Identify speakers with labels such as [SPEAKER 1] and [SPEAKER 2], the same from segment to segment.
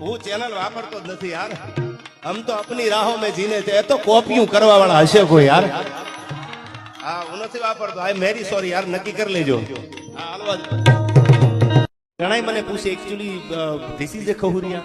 [SPEAKER 1] હું ચેનલ વાપરતો જ નથી યાર. આમ તો અપની રાહો મેં જીને છે. એ તો કોપિયું કરવા વાળા હશે કોઈ યાર. હા, હું નથી વાપરતો. આઈ મેરી સોરી યાર, નક્કી કરી લેજો. હા હાલવા. ઘણાય મને પૂછે એકચ્યુઅલી ધીસ ઇઝ એ ખહુરિયા.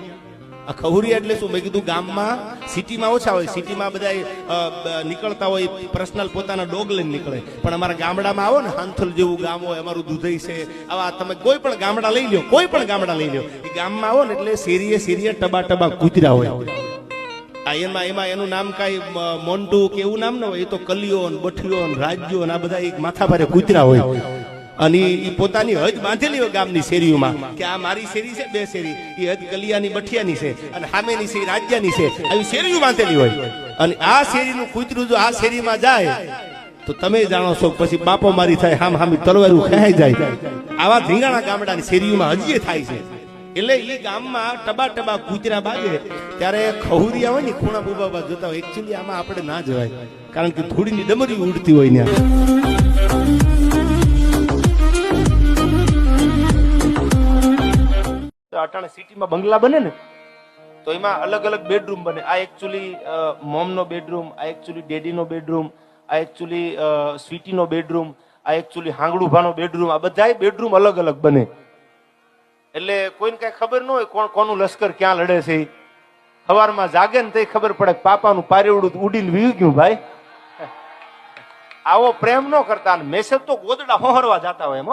[SPEAKER 1] આ ખહુરિયા એટલે શું? મેં કીધું ગામમાં સિટીમાં ઓછા હોય. સિટીમાં બધા નીકળતા હોય, પર્સનલ પોતાના ડોગ લઈને નીકળે. પણ અમારા ગામડામાં આવો ને, હાંથલ જેવું ગામ હોય, અમારું દુધઈ છે. આવા તમે કોઈ પણ ગામડા લઈ લો કોઈ પણ ગામડા લઈ લો એ ગામમાં આવો ને એટલે શેરીએ શેરીએ ટબા ટબા કૂતરા હોય. આ એમાં એમાં એનું નામ કાંઈ મોન્ટુ કે એવું નામ ન હોય. એ તો કલિયો બઠિયો રાજ્યો ને આ બધા એક માથા ભારે કૂતરા હોય. અને ઈ પોતાની હજ બાંધેલી હોય ગામની શેરીઓમાં કે આ મારી શેરી છે, બે શેરી. એ હજ કલિયાની બઠિયાની છે અને સામેની શેરી રાજ્યની છે. આવી શેરીઓ બાંધેલી હોય. અને આ શેરીનું કૂતરું જો આ શેરીમાં જાય, તો તમે જાણો છો પછી બાપો મારી થાય, હામ હામી તલવારું ખેંચાઈ જાય. આવા ધીંગાણા ગામડાની શેરીઓમાં હજી થાય છે. એટલે એ ગામમાં ટબા ટબા કૂતરા બાજે ત્યારે ખહુરિયા હોય ને ખૂણા બુબા જોતા હોય. એકચ્યુઅલી આમાં આપણે ના જવાય. કારણ કે ધૂળની ડમરી ઉડતી હોય ત્યાં. અટાણે સિટીમાં બંગલા બને ને, તો એમાં અલગ અલગ બેડરૂમ બને. આ એકચ્યુઅલી મોમનો બેડરૂમ આ એકચ્યુઅલી ડેડીનો બેડરૂમ આ એકચ્યુઅલી સ્વીટીનો બેડરૂમ આ એકચ્યુઅલી હાંગડુભાનો બેડરૂમ આ બધા બેડરૂમ અલગ અલગ બને. એટલે કોઈને કઈ ખબર ન હોય કોણ, કોનું લશ્કર ક્યાં લડે છે. સવારમાં જાગે ને તે ખબર પડે પાપાનું પારેવડું ઉડીને વી ગયું ભાઈ. આવો પ્રેમ ન કરતા મેસેજ તો ગોદડા હોહરવા જતા હોય એમ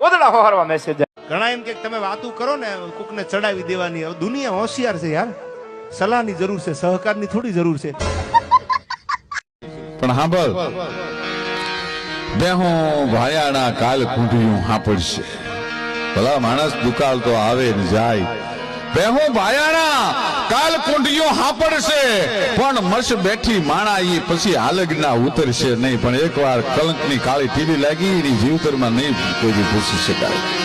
[SPEAKER 1] ગોદડા હોહરવા મેસેજ ઘણા એમ કે તમે વાતું કરો ને, કોકને ચડાવી દેવાની દુનિયા હોશિયાર છે યાર. સલાહની જરૂર છે, સહકારની થોડી જરૂર છે.
[SPEAKER 2] પણ સાંભળ બે હું ભાયાના કાલ કુંઢિયું હાંપડશે ભલા માણસ દુકાળ તો આવે ને જાય. બે હું ભાયાના કાલ કુંઢિયું હાંપડશે પણ મસ બેઠી માણા ઈ પછી આલગના ઉતરશે નહીં. પણ એકવાર કલંકની કાળી ટીવી લાગી એની જીવતરમાં નહીં કોઈ પૂછી શકાય.